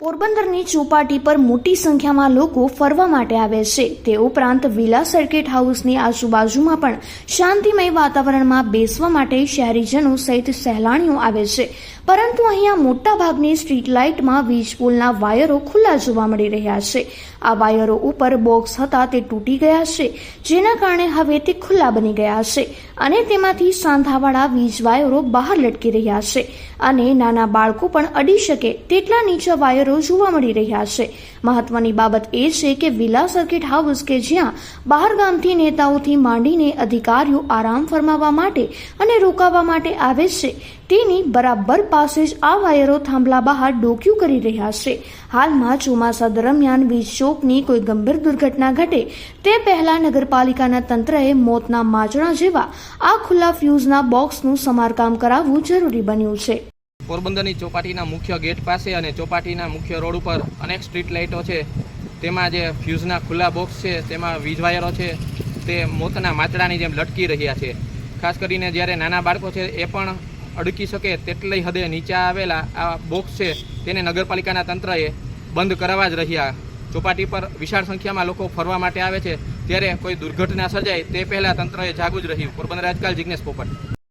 પોરબંદરની ચોપાટી પર મોટી સંખ્યામાં લોકો ફરવા માટે આવે છે. તે ઉપરાંત વિલા સર્કિટ હાઉસની આજુબાજુમાં પણ શાંતિમય વાતાવરણમાં બેસવા માટે શહેરીજનો સહિત સહેલાણીઓ આવે છે. પરંતુ અહીંયા મોટાભાગની સ્ટ્રીટ લાઇટમાં વીજ પોલના વાયરો ખુલ્લા જોવા મળી રહ્યા છે. આ વાયરો ઉપર બોક્સ હતા તે તૂટી ગયા છે, જેના કારણે હવે તે ખુલ્લા બની ગયા છે અને તેમાંથી સાંધાવાળા વીજ વાયરો બહાર લટકી રહ્યા છે. અને નાના બાળકો પણ અડી શકે તેટલા નીચા વાયરો જોવા મળી રહ્યા છે. મહત્વની બાબત એ છે કે વિલા સર્કિટ હાઉસ કે જ્યાં બહાર ગામથી નેતાઓથી માંડીને અધિકારીઓ આરામ ફરમાવવા માટે અને રોકાવા માટે આવે છે, તેની બરાબર પાસે જ આ વાયરો થાંભલા બહાર ડોક્યું કરી રહ્યા છે. હાલમાં ચોમાસા દરમિયાન વીજ ચોકની કોઈ ગંભીર દુર્ઘટના ઘટે, તે પહેલા નગરપાલિકાના તંત્રએ મોતના માજણા જેવા આ ખુલ્લા ફ્યુઝના બોક્સનું સમારકામ કરાવવું જરૂરી બન્યું છે. પોરબંદરની ચોપાટીના મુખ્ય ગેટ પાસે અને ચોપાટીના મુખ્ય રોડ ઉપર અનેક સ્ટ્રીટ લાઇટો છે. તેમાં જે ફ્યુઝના ખુલ્લા બોક્સ છે, તેમાં વીજ વાયરો છે, તે મોતના માચડાની જેમ લટકી રહ્યા છે. ખાસ કરીને જ્યારે નાના બાળકો છે, એ પણ અડકી શકે તેટલી હદે નીચે આવેલા આ બોક્સ છે, તેને નગરપાલિકાના તંત્રએ બંધ કરાવવા જ રહ્યા. ચોપાટી પર વિશાળ સંખ્યામાં લોકો ફરવા માટે આવે છે. ત્યારે કોઈ દુર્ઘટના સર્જાય તે પહેલાં તંત્રએ જાગવું જ રહ્યું. પોરબંદર આજકાલ જિજ્ઞેશ પોપટ.